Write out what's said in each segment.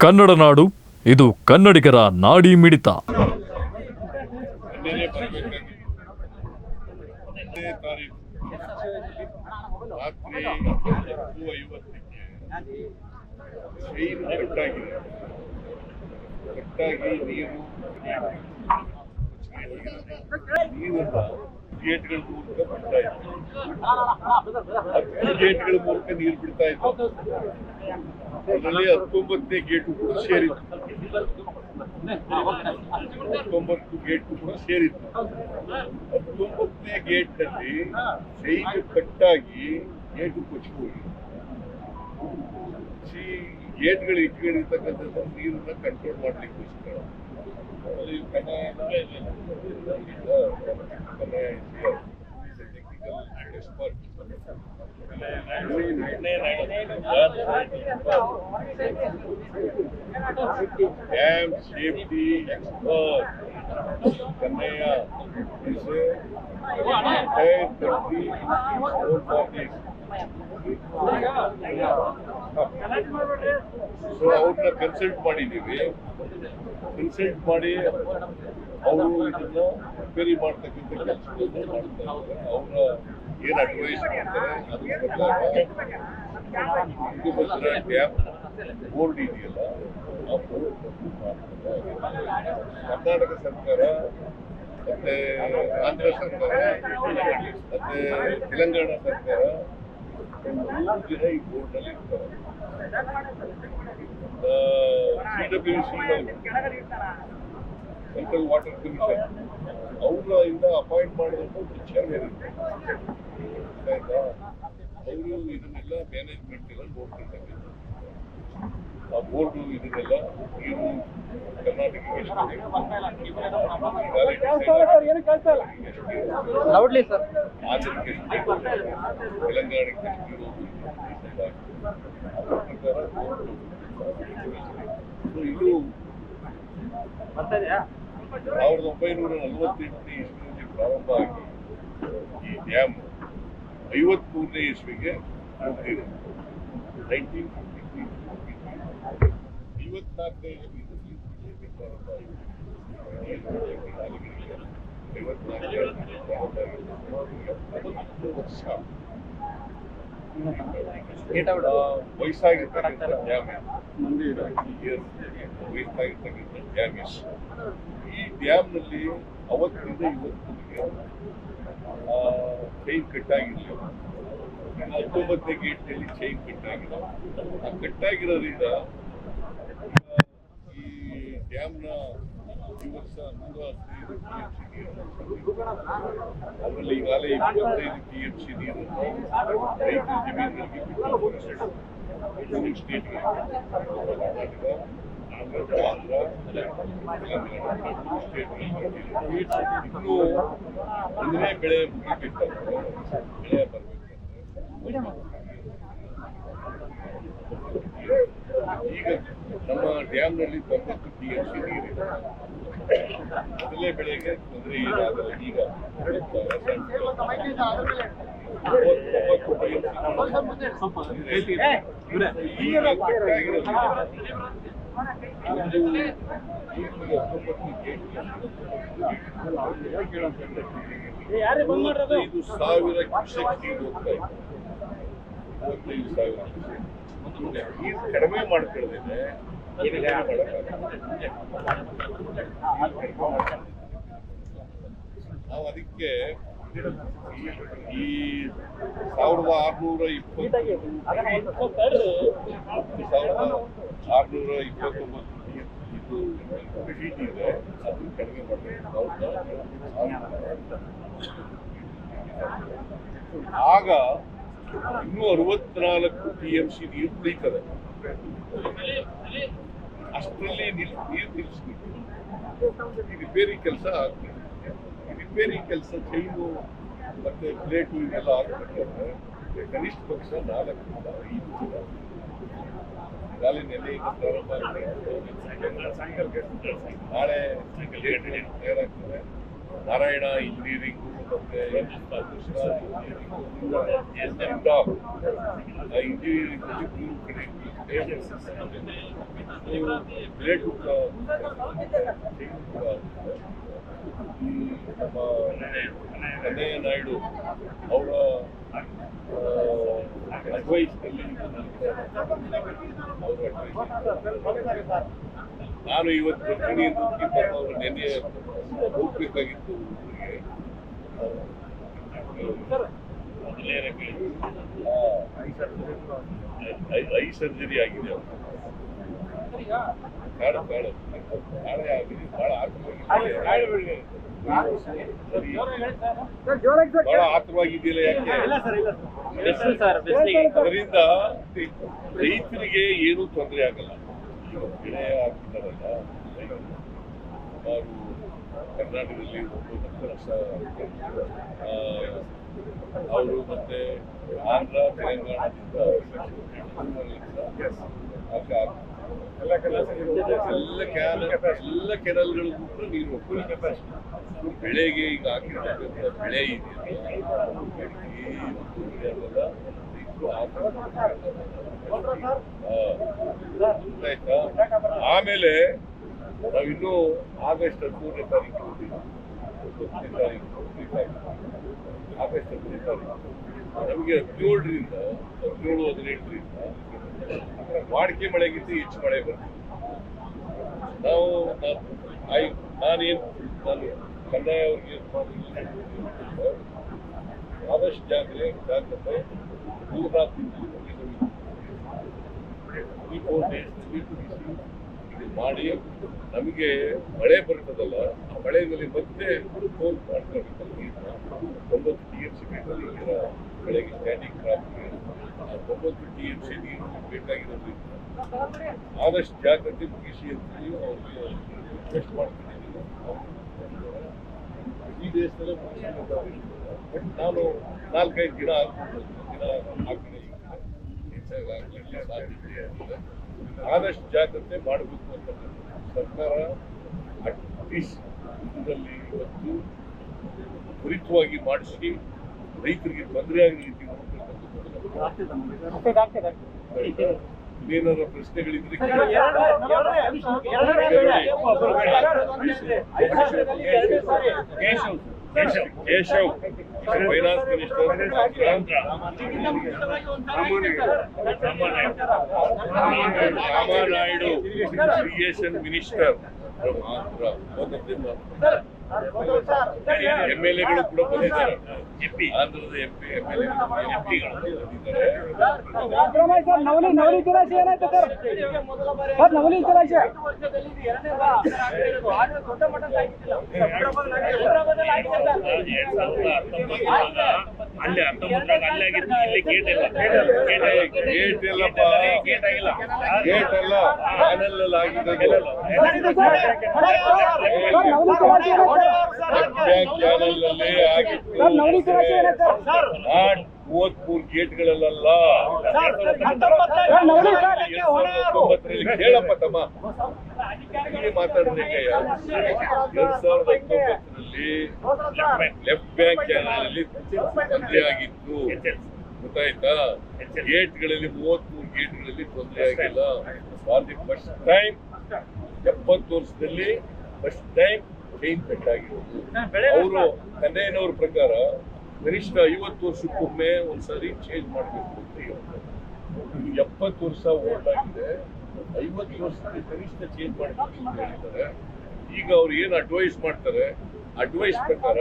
ಕನ್ನಡ ನಾಡು ಇದು ಕನ್ನಡಿಗರ ನಾಡಿ ಮಿಡಿತ. ಗೇಟ್ಗಳ ಮೂಲಕ ಬಿಡ್ತಾ ಗೇಟ್ಗಳ ಮೂಲಕ ನೀರು ಬಿಡ್ತಾ ಅದರಲ್ಲಿ ಹತ್ತೊಂಬತ್ತನೇ ಗೇಟು ಕೂಡ ಸೇರಿತ್ತು. ಹತ್ತೊಂಬತ್ತು ಗೇಟ್ ಕೂಡ ಸೇರಿತ್ತು. ಹತ್ತೊಂಬತ್ತನೇ ಗೇಟ್ನಲ್ಲಿ ಚೈನ್ ಕಟ್ಟಾಗಿ ಗೇಟು ಕೊಚ್ಚಿಹೋಗಿ. ಗೇಟ್ಗಳು ಇಟ್ಕೊಂಡಿರ್ತಕ್ಕಂಥದ್ದು ನೀರನ್ನ ಕಂಟ್ರೋಲ್ ಮಾಡ್ಲಿಕ್ಕೋಸ್ಕರ. ಅಲ್ಲಿ Kannada technical expert dam safety expert Kannaiah is a entire country known for this. So ಅವ್ರನ್ನ ಕನ್ಸಲ್ಟ್ ಮಾಡಿದ್ದೀವಿ ಕನ್ಸಲ್ಟ್ ಮಾಡಿ ಅವರು ಇದನ್ನ ರಿಪೇರಿ ಮಾಡ್ತಕ್ಕಂಥ ಕೆಲಸಗಳನ್ನ ಮಾಡ್ತಾ ಇದ್ದಾರೆ ಅವರ ಏನು ಅಡ್ವೈಸ್ ಮಾಡ್ತಾರೆ ಅದ್ರ ಪ್ರಕಾರ ತುಂಗಭದ್ರಾ ಡ್ಯಾಮ್ ಬೋರ್ಡ್ ಇದೆಯಲ್ಲ ಆ ಬೋರ್ಡ್ ಕರ್ನಾಟಕ ಸರ್ಕಾರ ಮತ್ತೆ ಆಂಧ್ರ ಸರ್ಕಾರ ಮತ್ತೆ ತೆಲಂಗಾಣ ಸರ್ಕಾರ ಮೂರು ಜನ ಈ ಬೋರ್ಡ್ನಲ್ಲಿ ಇರ್ತಾರೆ C W C central water commission ಅವ್ರ ಇಂದ ಅಪಾಯಿಂಟ್ ಮಾಡಿದಂತ ಚೇರ್ಮನ್ ಆಯ್ತಾ? ಅವರು ಇದನ್ನೆಲ್ಲ ಮ್ಯಾನೇಜ್ಮೆಂಟ್ ಎಲ್ಲ ನೋಡ್ತಿರ್ತಾರೆ ಆ ಬೋರ್ಡು ಇದನ್ನೆಲ್ಲ ನೀವು ಕರ್ನಾಟಕಕ್ಕೆ ಎಷ್ಟು ಲೌಡ್ಲಿ ಸರ್ ಆಂಧ್ರಕ್ಕೆ ತೆಲಂಗಾಣಕ್ಕೆ ಇರೋದು ಅದ್ರ ಪ್ರಕಾರ ಇದು ಸಾವಿರದ ಒಂಬೈನೂರ ನಲವತ್ತೆಂಟನೇ ಇಸ್ವಿನಲ್ಲಿ ಪ್ರಾರಂಭ ಆಗಿ ಈ ಡ್ಯಾಮ್ ಐವತ್ಮೂರನೇ ಇಸ್ವಿಗೆ ಮುಗಿದಿದೆ ನೈನ್ಟೀನ್ ಫಿಫ್ಟಿ ತ್ರೀ ಐವತ್ನಾಲ್ಕನೇ ಬಿಜೆಪಿ ಪ್ರಾರಂಭ ಆಗಿದೆ ಐವತ್ನಾಲ್ಕನೇ ಇಸ್ವಿ ಪ್ರಾರಂಭ ಆಗಿದೆ ಸುಮಾರು ಎಪ್ಪತ್ತು ವರ್ಷ ಆ, ವಯಸ್ಸಾಗಿರ್ತಕ್ಕಂಥ ಡ್ಯಾಮ್ ವಯಸ್ಸಾಗಿರ್ತಕ್ಕಂಥ ಡ್ಯಾಮ್ ಇದು. ಡ್ಯಾಮ್ನಲ್ಲಿ ಅವತ್ತಿನಿಂದ ಇವತ್ತಿಗೆ ಚೈನ್ ಕಟ್ಟಾಗಿರಲಿಲ್ಲ ಹತ್ತೊಂಬತ್ತನೇ ಗೇಟ್ನಲ್ಲಿ ಚೈನ್ ಕಟ್ಟಾಗಿಲ್ಲ ಆ ಕಟ್ಟಾಗಿರೋದ್ರಿಂದ ಈ ಡ್ಯಾಮ್ನ ಈ ವರ್ಷ ನೂರ ಹದಿನೈದು ಟಿ ಎಂ ಸಿ ನೀರು ಅದರಲ್ಲಿ ಈಗಾಗಲೇ ಇಪ್ಪತ್ತೈದು ಟಿ ಎಂ ಸಿ ನೀರು ರೈತರ ಜಮೀನುಗಳಿಗೆ ಸ್ಟೇಟ್ಗೆ. ಆಂಧ್ರ ಆಂಧ್ರ ತೆಲಂಗಾಣ ಮೂರು ಸ್ಟೇಟ್ಗಳಿಗೆ ಇನ್ನೂ ಒಂದನೇ ಬೆಳೆ ಮುಗಿಬೇಕಂದ್ರೆ ಬೆಳೆ ಬರಬೇಕಂದ್ರೆ ಈಗ ನಮ್ಮ ಡ್ಯಾಮ್ನಲ್ಲಿ ತೊಂಬತ್ತು ಟಿ ಎಂ ಸಿ ನೀರಿದೆ ಮೊದಲೇ ಬೆಳೆಗೆ ತೊಂದರೆ ಏನಾಗಲ್ಲ ಈಗ ಈಗ ಕಟ್ಟಾಗಿರೋದು ಒಂದು ಈಗಿನ ಹತ್ತೊಂಬತ್ತು ಸಾವಿರ ಹೋಗ್ತಾ ಮೂವತ್ತೈದು ಸಾವಿರ ಕಡಿಮೆ ಮಾಡ್ಕೊಳ್ಳೋದಿದೆ ನಾವು ಅದಕ್ಕೆ ಈ- ಈ ಸಾವಿರದ ಆರ್ನೂರ ಇಪ್ಪತ್ತು ಸಾವಿರದ ಆರ್ನೂರ ಇಪ್ಪತ್ತೊಂಬತ್ತು ಇದು ಫೀಟ್ ಇದೆ ಅದು ಕಡಿಮೆ ಮಾಡಬೇಕು ಆಗ ಇನ್ನೂ ಅರವತ್ನಾಲ್ಕು ಟಿ ಎಂ ಸಿ ನೀರು ಉಳಿತದೆ ಅಷ್ಟರಲ್ಲಿ ನೀರು ನಿಲ್ಲಿಸ್ಬೇಕು ಈ ರಿಪೇರಿ ಕೆಲಸ ಆಗ್ತದೆ. ರಿಪೇರಿ ಕೆಲಸ ಚೈನು ಮತ್ತೆ ಪ್ಲೇಟು ಇವೆಲ್ಲ ಆಗ್ಬೇಕಾದ್ರೆ ಕನಿಷ್ಠ ಪಕ್ಷ ನಾಲ್ಕರಿಂದ ಐದು ನೆಲೆಯಿಂದ ಪ್ರಾರಂಭ ಆಗಿದೆ ನಾಳೆ ತಯಾರಾಗ್ತದೆ. ನಾರಾಯಣ ಇಂಜಿನಿಯರಿಂಗ್ ಮತ್ತೆ ಇಂಜಿನಿಯರಿಂಗ್ ಗ್ರೇಟ್ ಈ ನಮ್ಮ ಕನ್ನಯ್ಯ ನಾಯ್ಡು ಅವರ ಅಡ್ವೈಸ್ನಲ್ಲಿ ಅಡ್ವೈಸ್ ನಾನು ಇವತ್ತು ಬರ್ತೀನಿ ಅಂತ ಅವರು ನೆನ್ನೆ ಹೋಗ್ಬೇಕಾಗಿತ್ತು ಐ- ಸರ್ಜರಿ ಆಗಿದೆ ಅವರು. ಬೇಡ ಬೇಡ. ನಾಳೆ ಆಗಿದೆ ಆತರವಾಗಿದೆ ಸರಿ. ಬಹಳ ಆತರವಾಗಿದೆಯಲ್ಲ ಯಾಕೆ? ಬೆಸ್ಟ್ ಸರ್ ಬೆಸ್ಟ್ ಅದರಿಂದ ರೈತರಿಗೆ ಏನು ತೊಂದರೆ ಆಗಲ್ಲ. ಬೆಳೆ ಹಾಕಿದಾರಲ್ಲ ರೈತರು ಸುಮಾರು ಕರ್ನಾಟಕದಲ್ಲಿ ಒಂಬತ್ತು ಲಕ್ಷ ಅವರು ಮತ್ತೆ ಆಂಧ್ರ ತೆಲಂಗಾಣದಿಂದ ಎಲ್ಲ ಕ್ಯಾನ್ ಎಲ್ಲ ಕೆನಲ್ಗಳು ಕೂಡ ನೀರು ಹೋಗ್ತದೆ. ಬೆಳೆಗೆ ಈಗ ಹಾಕಿರ್ತಕ್ಕಂಥ ಬೆಳೆ ಆಯ್ತಾ ಆಮೇಲೆ ನಾವಿನ್ನೂ ಆಗಸ್ಟ್ ಹದಿಮೂರನೇ ತಾರೀಕು ಹತ್ತನೇ ತಾರೀಕು ಆಗಸ್ಟ್ ಹದಿನೈದು ತಾರೀಕು. ನಮಗೆ ಹದಿನೇಳರಿಂದ, ಹದಿನೇಳು, ಹದಿನೆಂಟರಿಂದ ವಾಡಿಕೆ ಮಳೆಗಿಂತ ಹೆಚ್ಚು ಮಳೆ ಬರ್ತದೆ ನಾವು ಐ, ನಾನೇನು, ನಾನು ಕಂದಾಯ ಅವ್ರಿಗೆ ಆದಷ್ಟು ಜಾಗ್ರೆ ಜಾಗ್ರತೆ ಇದು ಮಾಡಿ, ನಮಗೆ ಮಳೆ ಬರ್ತದಲ್ಲ, ಆ ಮಳೆಯಲ್ಲಿ ಮತ್ತೆ ಫೋನ್ ಮಾಡ್ಕೊಳ್ಬೇಕಲ್ಲ ಒಂಬತ್ತು ಟಿ ಎಂ ಸಿ ಬೇಕಲ್ಲಿ ಈಗ ಬೆಳೆಗೆ ಸ್ಟ್ಯಾಂಡಿಂಗ್ ಆ ಒಂಬತ್ತು ಟಿ ಎಂ ಸಿ ನೀರು ಬೇಕಾಗಿರೋದ್ರಿಂದ ಆದಷ್ಟು ಜಾಗ್ರತೆ ಎಂ ಸಿ ಅವ್ರಿಗೆ ರಿಕ್ವೆಸ್ಟ್ ಮಾಡ್ಕೊಂಡಿದ್ದೀನಿ ಈ ದೇಶದಲ್ಲೇ. ಬಟ್ ನಾನು ನಾಲ್ಕೈದು ದಿನ ಆಗ್ಬೋದು ದಿನ ಆಗ್ತದೆ ಹೆಚ್ಚಾಗಿ ಸಾಧ್ಯತೆ. ಆದಷ್ಟು ಜಾಗ್ರತೆ ಮಾಡಬೇಕು ಅಂತ ಸರ್ಕಾರ ಅಟ್ಲೀಸ್ಟ್ ಇವತ್ತು ತ್ವರಿತವಾಗಿ ಮಾಡಿಸಿ ರೈತರಿಗೆ ತೊಂದರೆ ಆಗಲಿ ರೀತಿ ಪ್ರಶ್ನೆಗಳಿದ್ರೆ. Keshav Keshav finance minister Ramanaidu irrigation minister Andhra M L ಎಗಳು ಕೂಡ ಬಂದಿದ್ದಾರೆ ಆಂಧ್ರದ M P M L M ಪಿಗಳು ಬಂದಿದ್ದಾರೆ ನವಲಿ ನವಲಿ ಜಲಾಶಯ ಏನಾಯ್ತು ಸರ್ ಸರ್ ನವಲಿ ಜಲಾಶಯ ಎರಡ್ ಸಾವಿರದ ಹತ್ತೊಂಬತ್ತರಾಗ ಅಲ್ಲಿ ಹತ್ತೊಂಬತ್ತರಾಗ ಅಲ್ಲೇ ಆಗಿತ್ತು ಇಲ್ಲಿ ಗೇಟ್ ಇಲ್ಲ ಗೇಟ್ ಇಲ್ಲಪ್ಪ ಗೇಟ್ ಆಗಿಲ್ಲ ಗೇಟ್ ಅಲ್ಲ ಪ್ಯಾನಲ್ ಅಲ್ಲಿ ಆಗಿದೆ ಬ್ಯಾಂಕ್ ಚಾನಲ್ ಅಲ್ಲಿ ಆಗಿತ್ತು ನಾಟ್ ಮೂವತ್ಮೂರು ಗೇಟ್ಗಳಲ್ಲ ಹತ್ತೊಂಬತ್ತರಲ್ಲಿ ಕೇಳಪ್ಪ ತಮ್ಮ ಹೀಗೆ ಮಾತಾಡ್ಬೇಕಯ್ಯ ಎರಡ್ ಸಾವಿರದ ಹತ್ತೊಂಬತ್ತರಲ್ಲಿ ಲೆಫ್ಟ್ ಬ್ಯಾಂಕ್ ಚಾನಲ್ ಅಲ್ಲಿ ತೊಂದರೆ ಆಗಿತ್ತು. ಗೊತ್ತಾಯ್ತಾ? ಗೇಟ್ಗಳಲ್ಲಿ ಮೂವತ್ಮೂರು ಗೇಟ್ಗಳಲ್ಲಿ ತೊಂದರೆ ಆಗಿಲ್ಲ. ಫಾರ್ ದಿ ಫಸ್ಟ್ ಟೈಮ್ ಎಪ್ಪತ್ತು ವರ್ಷದಲ್ಲಿ ಫಸ್ಟ್ ಟೈಮ್ ಚೈನ್ ಕಟ್ಟಾಗಿರೋದು ಅವರು ಕನ್ನಯ್ಯನವ್ರ ಪ್ರಕಾರ ಕನಿಷ್ಠ ಐವತ್ತು ವರ್ಷಕ್ಕೊಮ್ಮೆ ಒಂದ್ಸರಿ ಚೇಂಜ್ ಮಾಡಬೇಕು ಅಂತ ಹೇಳ್ತಾರೆ. ಎಪ್ಪತ್ತು ವರ್ಷ ಓಲ್ಡ್ ಆಗಿದೆ. ಐವತ್ತು ವರ್ಷಕ್ಕೆ ಕನಿಷ್ಠ ಚೇಂಜ್ ಹೇಳಿದ್ದಾರೆ. ಈಗ ಅವ್ರು ಏನು ಅಡ್ವೈಸ್ ಮಾಡ್ತಾರೆ? ಅಡ್ವೈಸ್ ಪ್ರಕಾರ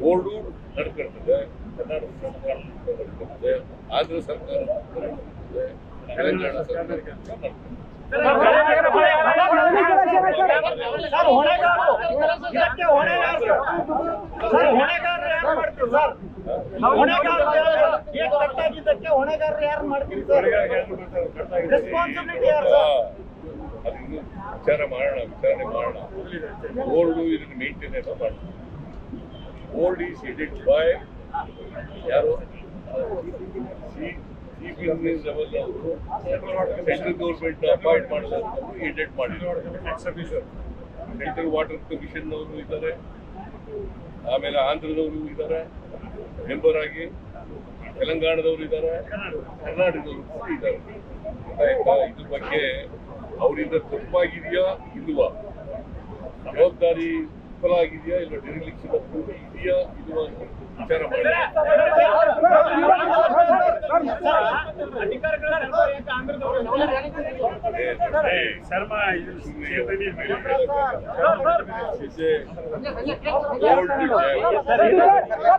ಬೋರ್ಡು ನಡ್ಕೊಳ್ತದೆ, ಕರ್ನಾಟಕ ಸರ್ಕಾರ ನಡ್ಕೊಳ್ತದೆ, ಆಂಧ್ರ ಸರ್ಕಾರ ನಡ್ಕೊಳ್ತದೆ, ತೆಲಂಗಾಣ ಸರ್ಕಾರ ನಡ್ಕೊಳ್ತದೆ. ಸರ್ ಹೊಣೆಗಾರರು ಇದಕ್ಕೆ ಹೊಣೆಗಾರರು ಸರ್ ಹೊಣೆಗಾರರು ಯಾರು ಸರ್? ರೆಸ್ಪಾನ್ಸಿಬಿಲಿಟಿ ಯಾರು ಸರ್? ವಿಚಾರ ಮಾಡೋಣ, ವಿಚಾರಣೆ ಮಾಡೋಣ. ಬೋರ್ಡು ಇದನ್ನು ಮೇಂಟೈನ್ ಎಲ್ಲ ಈಸ್ ಎಡಿಟ್ ಬೈ ಯಾರು? ಲೆವೆಲ್ ಅವರು. ಸೆಂಟ್ರಲ್ ಗೌರ್ಮೆಂಟ್ ಅಪಾಯಿಂಟ್ ಮಾಡಿದಂಥವ್ರು ಎಡಿಟ್ ಮಾಡಿದ್ರು ಸೆಂಟ್ರಲ್ ವಾಟರ್ ಕಮಿಷನ್ ಅವರು ಇದ್ದಾರೆ. ಆಮೇಲೆ ಆಂಧ್ರದವರು ಇದ್ದಾರೆ. ಮೆಂಬರ್ ಆಗಿ ತೆಲಂಗಾಣದವರು ಇದ್ದಾರೆ ಕರ್ನಾಟಕದವರು ಇದ್ದಾರೆ ಆಯ್ತಾ? ಇದ್ರ ಬಗ್ಗೆ ಅವರಿಂದ ತಪ್ಪಾಗಿದೆಯಾ ಇಲ್ವಾ? ಜವಾಬ್ದಾರಿ ವಿಫಲ ಆಗಿದೆಯಾ ಇಲ್ಲ ಡಿರಿಲಿಕ್ಷನ್ ಇದೆಯಾ ಇಲ್ವಾ ಅಂತ ವಿಚಾರ ಮಾಡಿ ಶರ್ಮಾ ಚೇತನಿ ಮೇಲೆ. It's a old dam. Sir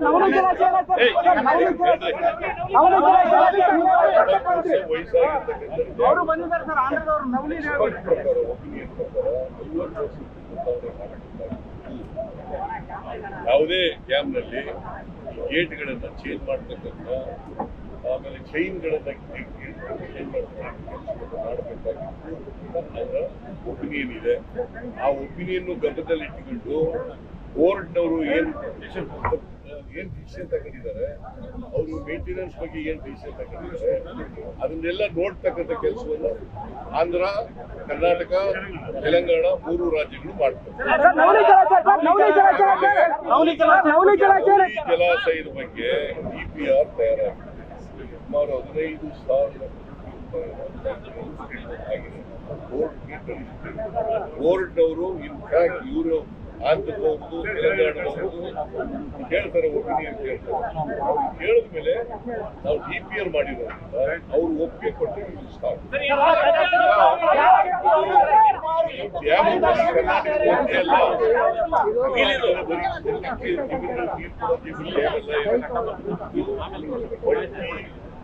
ನವನಿ ಜಲಾಶಯ ಸರ್ ಏಯ್, ಸರ್ ನವನಿ ಹೇಳ್ರಿ. ನವನಿ ಜಲಾಶಯ ಅರವತ್ತು ವರ್ಷ ವಯಸ್ಸಾಗಿರ್ತಕ್ಕಂಥ ಅವರು ಬಂದಿದ್ದಾರೆ ಸರ್ ಆಂಧ್ರದವರು ನವಲಿ expert ಪ್ರಕಾರ, opinion ಪ್ರಕಾರ ಐವತ್ತು ವರ್ಷ ಯಾವುದೇ ಡ್ಯಾಮ್ನಲ್ಲಿ ಗೇಟ್ಗಳನ್ನು ಚೇಂಜ್ ಮಾಡ್ತಕ್ಕಂಥ ಆಮೇಲೆ ಚೈನ್ಗಳನ್ನ ಚೇಂಜ್ ಮಾಡಬೇಕಾಗಿತ್ತು. ಒಪಿನಿಯನ್ ಇದೆ. ಆ ಒಪಿನಿಯನ್ ಗರ್ಭದಲ್ಲಿ ಇಟ್ಟುಕೊಂಡು ಬೋರ್ಡ್ನವರು ಏನು ಏನ್ ಡಿಸಿಷನ್ ತಗೊಂಡಿದ್ದಾರೆ? ಅವರು ಮೇಂಟೆನೆನ್ಸ್ ಬಗ್ಗೆ ಏನ್ ಡಿಸಿಷನ್ ತಗೊಂಡಿದ್ದಾರೆ? ಅದನ್ನೆಲ್ಲ ನೋಡ್ತಕ್ಕಂಥ ಕೆಲಸವನ್ನು ಆಂಧ್ರ ಕರ್ನಾಟಕ ತೆಲಂಗಾಣ ಮೂರು ರಾಜ್ಯಗಳು ಮಾಡ್ತಾರೆ ಈ ಜಲಾಶಯದ ಬಗ್ಗೆ ಡಿ ಪಿ ಆರ್ ತಯಾರಾಗಿದೆ. ಸುಮಾರು ಹದಿನೈದು ಸಾವಿರ ಬೋರ್ಡ್ನವರು ಇನ್ಫ್ಯಾಕ್ಟ್ ಇವರು ಆಂಧ್ರದವ್ರದ್ದು ತೆಲಂಗಾಣದವ್ರದ್ದು ಕೇಳ್ತಾರೆ ಒಪಿನಿಯನ್ ಕೇಳ್ತಾರೆ ಹೇಳಿದ ಮೇಲೆ ನಾವು ಡಿ ಪಿ ಆರ್ ಮಾಡಿರೋದ್ರಿಂದ ಅವ್ರು ಒಪ್ಪಿಗೆ ಕೊಟ್ಟಿರೋದು ಡ್ಯಾಮ್ ಕರ್ನಾಟಕ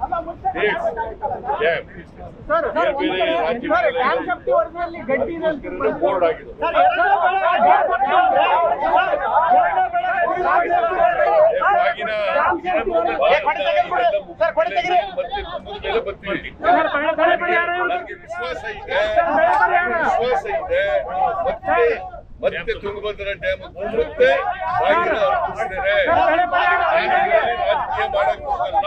ಒಂದೇ ಅಲ್ಲ ಇಲ್ಲಿದು ಬರೀ ಇದಕ್ಕೆ ಇವ್ರನ್ನ ನೀರು ಕೊಡೋದು ಇವ್ರು ಡ್ಯಾಮ್ ಎಲ್ಲ ಇದೆ. ಸರ್ ಬೇರೆ ಬೇರೆ ರಾಜ್ಯಗಳಲ್ಲಿ ಡ್ಯಾಮ್ ಶಕ್ತಿ ವರದಿಯಲ್ಲಿ ಗಡ್ಡಿ ಇದೆ ಅಂತ ಇದನ್ನ ಬೋರ್ಡ್ ಆಗಿದೆ ಆಗಿನ ಮತ್ತೆ ಮುಂದೆ ಮೇಲೆ ಬರ್ತೀವಿ ನನಗೆ ವಿಶ್ವಾಸ ಇದೆ ವಿಶ್ವಾಸ ಇದೆ ಮತ್ತೆ ಮತ್ತೆ ತುಂಗಭದ್ರಾ ಡ್ಯಾಮ್ ಮತ್ತೆ ಬಾಗಿನ ಅರ್ಪಿಸಿದರೆ ರಾಜಕೀಯ ಮಾಡಕ್ ಹೋಗಲ್ಲ